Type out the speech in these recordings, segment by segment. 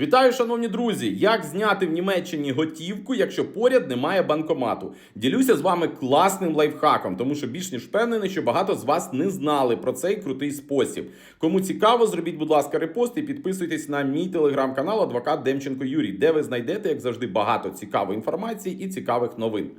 Вітаю, шановні друзі! Як зняти в Німеччині готівку, якщо поряд немає банкомату? Ділюся з вами класним лайфхаком, тому що більш ніж впевнений, що багато з вас не знали про цей крутий спосіб. Кому цікаво, зробіть, будь ласка, репост і підписуйтесь на мій телеграм-канал Адвокат Демченко Юрій, де ви знайдете, як завжди, багато цікавої інформації і цікавих новин.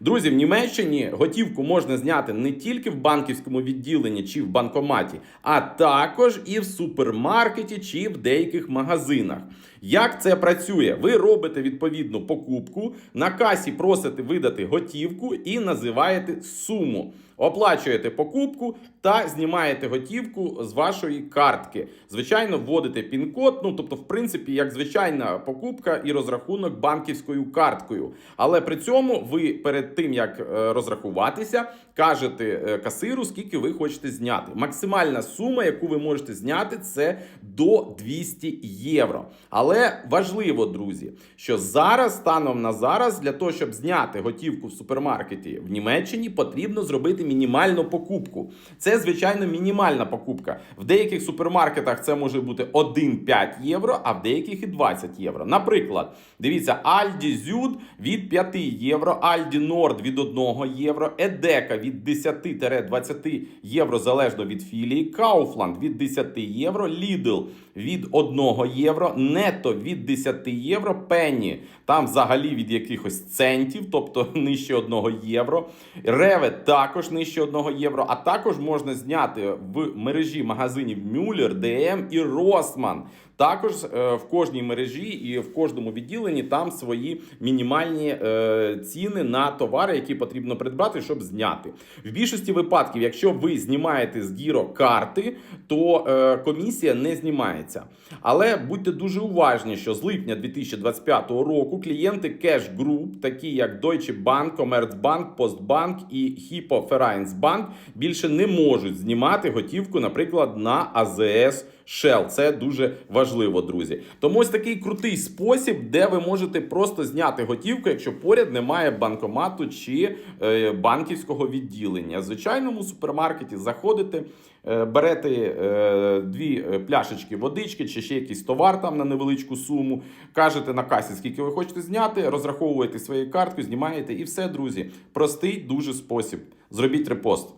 Друзі, в Німеччині готівку можна зняти не тільки в банківському відділенні чи в банкоматі, а також і в супермаркеті чи в деяких магазинах. Як це працює? Ви робите відповідну покупку, на касі просите видати готівку і називаєте суму. Оплачуєте покупку та знімаєте готівку з вашої картки. Звичайно, вводите пін-код. Ну тобто, в принципі, як звичайна покупка і розрахунок банківською карткою. Але при цьому ви перед тим як е, розрахуватися, кажете е, касиру, скільки ви хочете зняти. Максимальна сума, яку ви можете зняти, це до 200 євро. Але важливо, друзі, що зараз, станом на зараз, для того, щоб зняти готівку в супермаркеті в Німеччині, потрібно зробити мінімальну покупку. Це, звичайно, мінімальна покупка. В деяких супермаркетах це може бути 1,5 євро, а в деяких і 20 євро. Наприклад, дивіться, Aldi Zud від 5 євро, Aldi Nord від 1 євро, Едека від 10-20 євро залежно від філії, Kaufland від 10 євро, Lidl від 1 євро, Нето від 10 євро, Penny там взагалі від якихось центів, тобто нижче 1 євро. Реве також нижче 1 євро. А також можна зняти в мережі магазинів Мюллер, ДМ і Росман. Також е, в кожній мережі і в кожному відділенні там свої мінімальні е, ціни на товари, які потрібно придбати, щоб зняти. В більшості випадків, якщо ви знімаєте з гіро карти, то е, комісія не знімається. Але будьте дуже уважні, що з липня 2025 року клієнти Cash Group, такі як Deutsche Bank, Commerzbank, Postbank і Hypo Vereinsbank, більше не можуть знімати готівку, наприклад, на АЗС Shell. Це дуже важливо, друзі. Тому ось такий крутий спосіб, де ви можете просто зняти готівку, якщо поряд немає банкомату чи е, банківського відділення. В звичайному супермаркеті заходите. е, Берете е, дві е, пляшечки водички чи ще якийсь товар там на невеличку суму, кажете на касі, скільки ви хочете зняти, розраховуєте своєю карткою, знімаєте і все, друзі. Простий дуже спосіб. Зробіть репост.